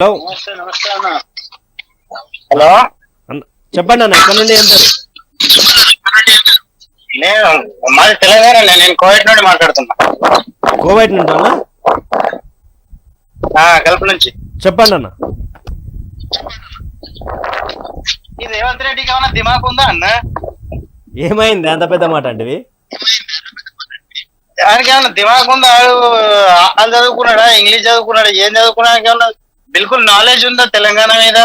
Hello. Hello. చెప్పండి అన్న ఎక్కడ నుండి వెళ్తారు నేను మాది తెలంగాణ నేను కోవిడ్ నుండి మాట్లాడుతున్నా. కోవైట్ నుండి అన్న? ఆ, కల్ప నుంచి. చెప్పండి అన్న. ఈ రేవంత్ రెడ్డికి ఏమైనా దిమాక్ ఉందా అన్న? ఏమైంది? అంత పెద్ద మాట అంటే ఆయనకి ఏమైనా దిమాక్ ఉందా? ఆడు వాళ్ళు చదువుకున్నాడా? ఇంగ్లీష్ చదువుకున్నాడా? ఏం చదువుకున్నాడు? ఏమన్నా బిల్కుల్ నాలెడ్జ్ ఉందా తెలంగాణ మీద?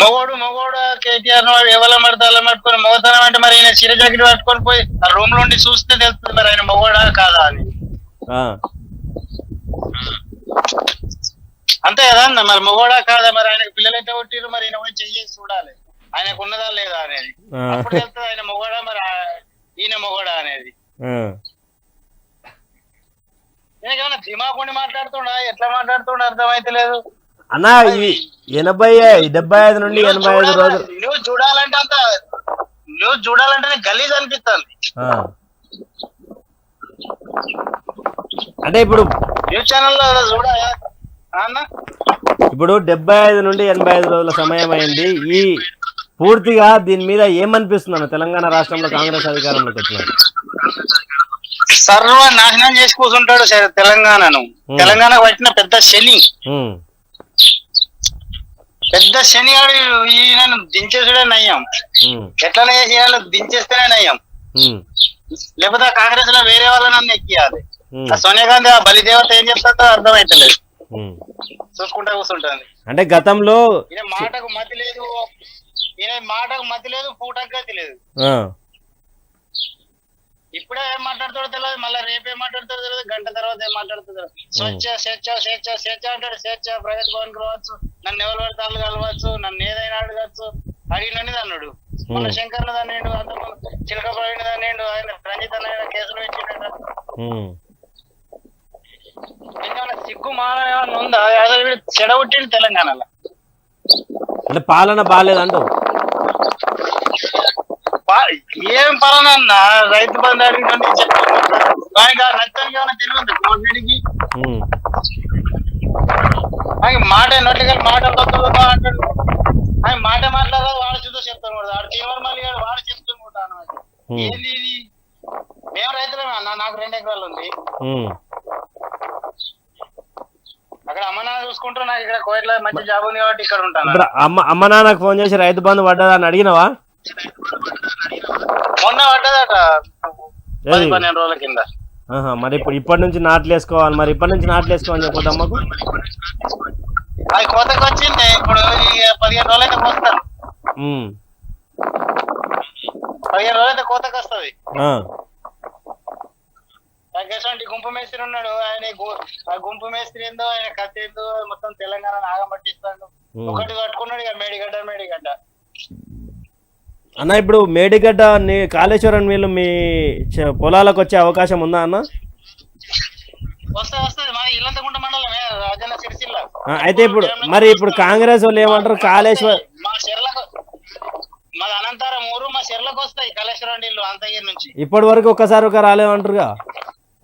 మగోడు మగోడు కేటీఆర్ వాడు ఎవరి పడితే అలా పట్టుకొని మగతనం అంటే మరి ఆయన చిర జాకెట్ పట్టుకొని పోయి ఆ రూమ్లో ఉండి చూస్తే తెలుస్తుంది మరి ఆయన మగోడా కాదా అని. అంతే కదా అన్న మరి మగోడా కాదా మరి ఆయనకు పిల్లలు అయితే కొట్టిరు మరి? ఈయన పోయి చెయ్యి చూడాలి. ఆయనకు ఉన్నదా లేదా అనేది. అప్పుడు తెలుస్తుంది ఆయన మొగోడా మరి ఈయన మొగోడా అనేది. దిమాకుండి ఎట్లా లేదు అన్న ఈ ఎనభై డెబ్బై ఐదు నుండి ఎనభై ఐదు రోజులు న్యూస్ చూడాలంటే అంత న్యూస్ చూడాలంటే గలీజ్ అనిపిస్తుంది. అంటే ఇప్పుడు న్యూస్ ఛానల్లో చూడ అన్న? ఇప్పుడు డెబ్బై ఐదు నుండి ఎనభై ఐదు రోజుల సమయం అయింది. ఈ పూర్తిగా దీని మీద ఏమనిపిస్తుంది అన్న తెలంగాణ రాష్ట్రంలో కాంగ్రెస్ అధికారంలోకి వచ్చినారు సర్వ నాశనం చేసి కూర్చుంటాడు సరే తెలంగాణను. తెలంగాణకు వచ్చిన పెద్ద శని. పెద్ద శని ఈయనను దించేసుడే నయ్యం చేసి ఈయనను దించేస్తేనే నయ్యం లేకపోతే కాంగ్రెస్లో వేరే వాళ్ళని ఎక్కియాలి. ఆ సోనియా గాంధీ ఆ బలిదేవత ఏం చెప్తుందో అర్థమైతలేదు. చూసుకుంటా కూర్చుంటుంది. అంటే గతంలో ఈయన మాటకు మతి లేదు. ఈయన మాటకు మతి లేదు పూటకు గతి లేదు ఇప్పుడే ఏం మాట్లాడతాడో తెలియదు మళ్ళీ రేపు ఏం మాట్లాడతాడో తెలియదు గంట తర్వాత ఏం మాట్లాడుతుందో. స్వేచ్ఛ స్వేచ్ఛ స్వేచ్ఛ స్వేచ్ఛ అంటాడు స్వేచ్ఛ ప్రగతి భవన్ కలవచ్చు నన్ను ఎవరు పడతాళ్ళు కలవచ్చు నన్ను ఏదైనా అడగచ్చు అడిగినది అన్నాడు. మన శంకర్లు దాన్నేండు అంత చిలక ప్రవీణ్ దాన్నేండు ఆయన రంజిత్ అన్న ఆయన కేసులు పెట్టిండ ఇంకా సిగ్గు మాన ఏమన్నా ఉందా? అసలు వీడు చెడగొట్టిండు తెలంగాణలో. అంటే పాలన బాగాలేదంటూ పా- ఏం పలనన్నా రైతు బంధు అడిగినందుకు చెప్పాను ఆ ఏమైనా తెలియదు ఉమ్, ఆయన మాట నోట్లుగా మాట అంటాడు. ఆయన మాట మాట్లాడదు? వాడు చూద్దా చెప్తాను కూడా వాడు తీవ్ర మళ్ళీ వాడు వాడు చెప్తాను కూడా. ఏంది ఇది? మేము రైతులమే అన్న. నాకు రెండు ఎకరాలు ఉంది. అక్కడ అమ్మ నాన్న చూసుకుంటారు నాకు ఇక్కడ కోయిట్లో మంచి జాబ్ ఉంది కాబట్టి ఇక్కడ ఉంటాను. అమ్మ అమ్మ నాన్నకు ఫోన్ చేసి రైతు బంధు పడ్డదా అని అడిగినావా? మొన్న పడ్డదట. పది? పన్నెండు రోజుల కింద. మరి ఇప్పుడు ఇప్పటి నుంచి నాట్లు వేసుకోవాలి మరి ఇప్పటి నుంచి నాట్లు వేసుకోవాలని చెప్పొద్దు అమ్మకు అది కోతకు వచ్చింది ఇప్పుడు పదిహేను రోజులు అయితే కోస్తారు పదిహేను రోజులు అయితే కోతకు వస్తుంది. ఎటువంటి గుంపు మేస్త్రి ఉన్నాడు ఆయన ఆ గుంపు మేస్త్రి ఏందో ఆయన కత్తి ఏందో మొత్తం తెలంగాణ ఆగం పట్టిస్తాడు. ఒకటి కట్టుకున్నాడు ఇక మేడిగడ్డ మేడిగడ్డ. అన్న ఇప్పుడు మేడిగడ్డ కాళేశ్వరం నీళ్ళు మీ పొలాలకు వచ్చే అవకాశం ఉందా అన్న? అయితే ఇప్పుడు మరి ఇప్పుడు కాంగ్రెస్ వాళ్ళు ఏమంటారు? కాళేశ్వర్ ఇప్పటి వరకు ఒక్కసారి ఒక రాలేదంటారుగా?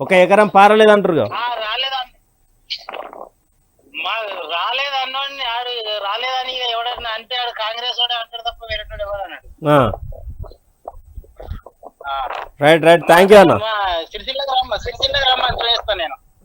ఒక ఎకరం పారలేదంటారుగా? ఆ రాలేదా మా రాలేదు అన్నోడిని ఆడు రాలేదని ఎవడన్నా అంటే కాంగ్రెస్ వాడే అంటాడు తప్ప వేరే ఎవరు అన్నాడు? ఆ, ఆ. రైట్ రైట్ థ్యాంక్ యూ అన్న. సిరిసిల్ల గ్రామ సిరిసిల్ల గ్రామ చేస్తాను నేను.